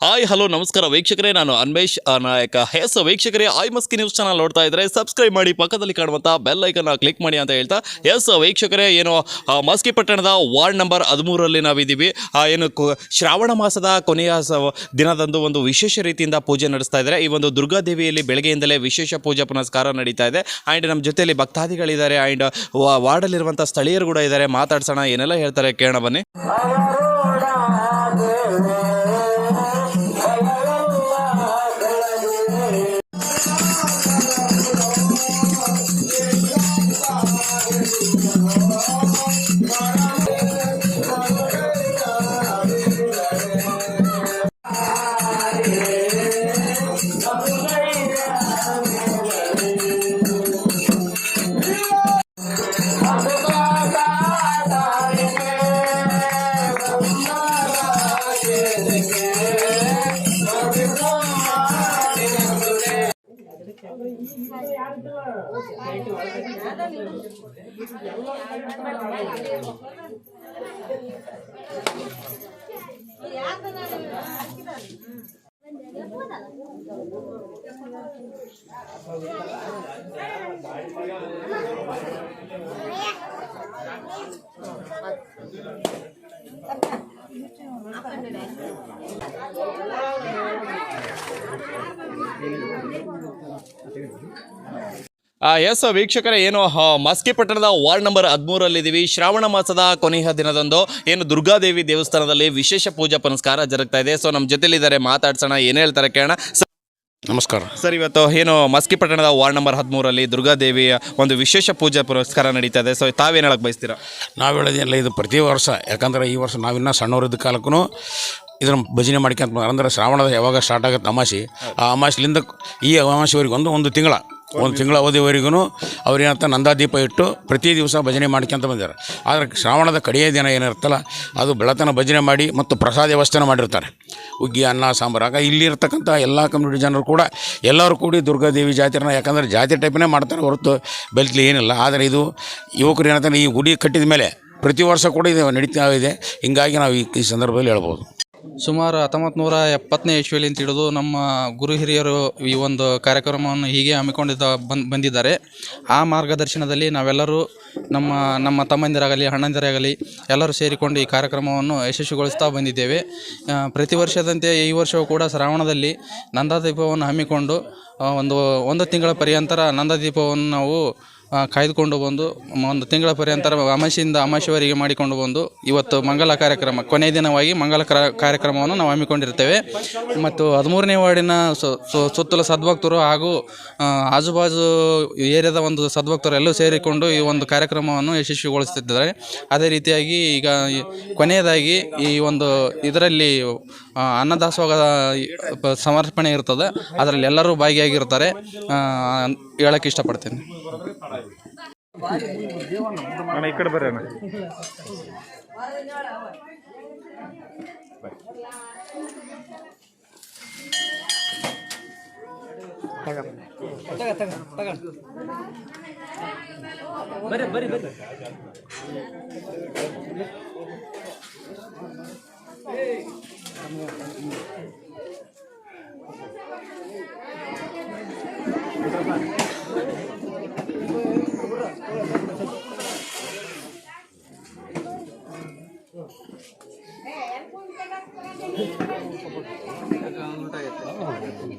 Hi hello ನಮಸ್ಕಾರ ವೀಕ್ಷಕರೇ ನಾನು ಅನ್ಮೇಶ್ ಆ, ನಾಯಕ. ಹೆಸ್ ವೀಕ್ಷಕರೇ ಐ ಮಸ್ಕಿ ನ್ಯೂಸ್ ಚಾನಲ್ ನೋಡ್ತಾ ಇದ್ರೆ ಸಬ್ಸ್ಕ್ರೈಬ್ ಮಾಡಿ ಪಕ್ಕದಲ್ಲಿ ಕಾಣುವಂಥ ಬೆಲ್ ಐಕನ್ ಕ್ಲಿಕ್ ಮಾಡಿ ಅಂತ ಹೇಳ್ತಾ. ಎಸ್ ವೀಕ್ಷಕರೇ ಏನು ಮಸ್ಕಿ ಪಟ್ಟಣದ ವಾರ್ಡ್ ನಂಬರ್ ಹದಿಮೂರಲ್ಲಿ ನಾವಿದ್ದೀವಿ. ಏನು ಶ್ರಾವಣ ಮಾಸದ ಕೊನೆಯ ದಿನದಂದು ಒಂದು ವಿಶೇಷ ರೀತಿಯಿಂದ ಪೂಜೆ ನಡೆಸ್ತಾ ಇದ್ದಾರೆ. ಈ ಒಂದು ದುರ್ಗಾದೇವಿಯಲ್ಲಿ ಬೆಳಗ್ಗೆಯಿಂದಲೇ ವಿಶೇಷ ಪೂಜಾ ಪುನಸ್ಕಾರ ನಡೀತಾ ಇದೆ. ಆ್ಯಂಡ್ ನಮ್ಮ ಜೊತೆಯಲ್ಲಿ ಭಕ್ತಾದಿಗಳಿದ್ದಾರೆ. ಆ್ಯಂಡ್ ವಾರ್ಡಲ್ಲಿರುವಂಥ ಸ್ಥಳೀಯರು ಕೂಡ ಇದ್ದಾರೆ. ಮಾತಾಡ್ಸೋಣ ಏನೆಲ್ಲ ಹೇಳ್ತಾರೆ ಕೇಳೋಣ ಬನ್ನಿ. Apa ಎಸ್ ವೀಕ್ಷಕರೇ ಏನು ಮಸ್ಕಿಪಟ್ಟಣದ ಮಸ್ಕಿ ಪಟ್ಟಣದ ವಾರ್ಡ್ ನಂಬರ್ ಹದಿಮೂರಲ್ಲಿದ್ದೀವಿ. ಶ್ರಾವಣ ಮಾಸದ ಕೊನೆಯ ದಿನದಂದು ಏನು ದುರ್ಗಾದೇವಿ ದೇವಸ್ಥಾನದಲ್ಲಿ ವಿಶೇಷ ಪೂಜಾ ಪುನಸ್ಕಾರ ಜರುಗ್ತಾ ಇದೆ. ಸೊ ನಮ್ಮ ಜೊತೆಲಿದ್ದಾರೆ ಮಾತಾಡ್ಸೋಣ ಏನು ಹೇಳ್ತಾರೆ ಕೇಳೋಣ. ನಮಸ್ಕಾರ. ಸರ್ ಇವತ್ತು ಏನು ಮಸ್ಕಿ ಪಟ್ಟಣದ ವಾರ್ಡ್ ನಂಬರ್ ಹದಿಮೂರಲ್ಲಿ ದುರ್ಗಾದೇವಿಯ ಒಂದು ವಿಶೇಷ ಪೂಜಾ ಪುರಸ್ಕಾರ ನಡೀತಾ ಇದೆ. ಸೊ ತಾವೇನು ಹೇಳಕ್ಕೆ ಬಯಸ್ತೀರಾ? ನಾವು ಹೇಳೋದಿಲ್ಲ ಇದು ಪ್ರತಿ ವರ್ಷ. ಯಾಕಂದರೆ ಈ ವರ್ಷ ನಾವಿನ್ನ ಸಣ್ಣವರಿದ್ದ ಕಾಲಕ್ಕೂ ಇದನ್ನು ಭಜನೆ ಮಾಡ್ಕೊಂತ ಅಂದ್ರೆ ಶ್ರಾವಣದ ಯಾವಾಗ ಸ್ಟಾರ್ಟ್ ಆಗುತ್ತೆ ಅಮಾಸಿ ಆ ಅಮಾಸಿಲಿಂದ ಈ ಅಮಾಸಿವರೆಗೆ ಒಂದು ಒಂದು ತಿಂಗಳ ಒಂದು ತಿಂಗಳ ಅವಧಿವರೆಗೂ ಅವ್ರು ಏನಂತ ನಂದಾದೀಪ ಇಟ್ಟು ಪ್ರತಿ ದಿವಸ ಭಜನೆ ಮಾಡ್ಕೊಂತ ಬಂದಿದ್ದಾರೆ ಆದರೆ ಶ್ರಾವಣದ ಕಡೆಯ ದಿನ ಏನಿರುತ್ತಲ್ಲ ಅದು ಬೆಳತನ ಭಜನೆ ಮಾಡಿ ಮತ್ತು ಪ್ರಸಾದ ವ್ಯವಸ್ಥೆನ ಮಾಡಿರ್ತಾರೆ. ಉಗ್ಗಿ ಅನ್ನ ಸಾಂಬಾರು ಆಗ ಇಲ್ಲಿರ್ತಕ್ಕಂಥ ಎಲ್ಲ ಕಮ್ಯುನಿಟಿ ಜನರು ಕೂಡ ಎಲ್ಲರೂ ಕೂಡಿ ದುರ್ಗಾದೇವಿ ಜಾತ್ರೆನ ಯಾಕಂದರೆ ಜಾತಿ ಟೈಪ್ನೇ ಮಾಡ್ತಾರೆ ಹೊರತು ಬೆಲ್ತ್ಲಿ ಏನಿಲ್ಲ. ಆದರೆ ಇದು ಯುವಕರು ಏನಂತಾರೆ ಈ ಗುಡಿ ಕಟ್ಟಿದ ಮೇಲೆ ಪ್ರತಿ ವರ್ಷ ಕೂಡ ಇದು ನಡೀತಾ ಇದೆ. ಹಿಂಗಾಗಿ ನಾವು ಈ ಸಂದರ್ಭದಲ್ಲಿ ಹೇಳ್ಬೋದು. ಸುಮಾರು ಹತ್ತೊಂಬತ್ತು ನೂರ ಎಪ್ಪತ್ತನೇ ಇಸ್ವಿಲಿಂದ ಹಿಡಿದು ನಮ್ಮ ಗುರು ಹಿರಿಯರು ಈ ಒಂದು ಕಾರ್ಯಕ್ರಮವನ್ನು ಹೀಗೆ ಹಮ್ಮಿಕೊಂಡಿದ್ದ ಬಂದ್ ಬಂದಿದ್ದಾರೆ. ಆ ಮಾರ್ಗದರ್ಶನದಲ್ಲಿ ನಾವೆಲ್ಲರೂ ನಮ್ಮ ನಮ್ಮ ತಮ್ಮಂದಿರಾಗಲಿ, ಅಣ್ಣಂದಿರಾಗಲಿ ಎಲ್ಲರೂ ಸೇರಿಕೊಂಡು ಈ ಕಾರ್ಯಕ್ರಮವನ್ನು ಯಶಸ್ವಿಗೊಳಿಸ್ತಾ ಬಂದಿದ್ದೇವೆ. ಪ್ರತಿ ವರ್ಷದಂತೆ ಈ ವರ್ಷವೂ ಕೂಡ ಶ್ರಾವಣದಲ್ಲಿ ನಂದಾದೀಪವನ್ನು ಹಮ್ಮಿಕೊಂಡು ಒಂದು ಒಂದು ತಿಂಗಳ ಪರ್ಯಂತರ ನಂದಾದೀಪವನ್ನು ನಾವು ಕಾಯ್ದುಕೊಂಡು ಬಂದು ಒಂದು ತಿಂಗಳ ಪರ್ಯಂತರ ಅಮಾಸೆಯಿಂದ ಅಮಾಸೆವರೆಗೆ ಮಾಡಿಕೊಂಡು ಬಂದು, ಇವತ್ತು ಮಂಗಲ ಕಾರ್ಯಕ್ರಮ ಕೊನೆಯ ದಿನವಾಗಿ ಮಂಗಲ ಕರ- ಕಾರ್ಯಕ್ರಮವನ್ನು ನಾವು ಹಮ್ಮಿಕೊಂಡಿರ್ತೇವೆ. ಮತ್ತು ಹದಿಮೂರನೇ ವಾರ್ಡಿನ ಸುತ್ತಲ ಸದ್ಭಕ್ತರು ಹಾಗೂ ಆಜುಬಾಜು ಏರಿಯಾದ ಒಂದು ಸದ್ಭಕ್ತರು ಎಲ್ಲರೂ ಸೇರಿಕೊಂಡು ಈ ಒಂದು ಕಾರ್ಯಕ್ರಮವನ್ನು ಯಶಸ್ವಿಗೊಳಿಸುತ್ತಿದ್ದಾರೆ. ಅದೇ ರೀತಿಯಾಗಿ ಈಗ ಕೊನೆಯದಾಗಿ ಈ ಒಂದು ಇದರಲ್ಲಿ ಅನ್ನದಾಸೋಹದ ಸಮರ್ಪಣೆ ಇರ್ತದೆ. ಅದರಲ್ಲಿ ಎಲ್ಲರೂ ಭಾಗಿಯಾಗಿರ್ತಾರೆ. ಹೇಳಕ್ಕೆ ಇಷ್ಟಪಡ್ತೇನೆ. మన ఇక్కడ బరేనా ಬರೀ ಬರೀ ಬರೀ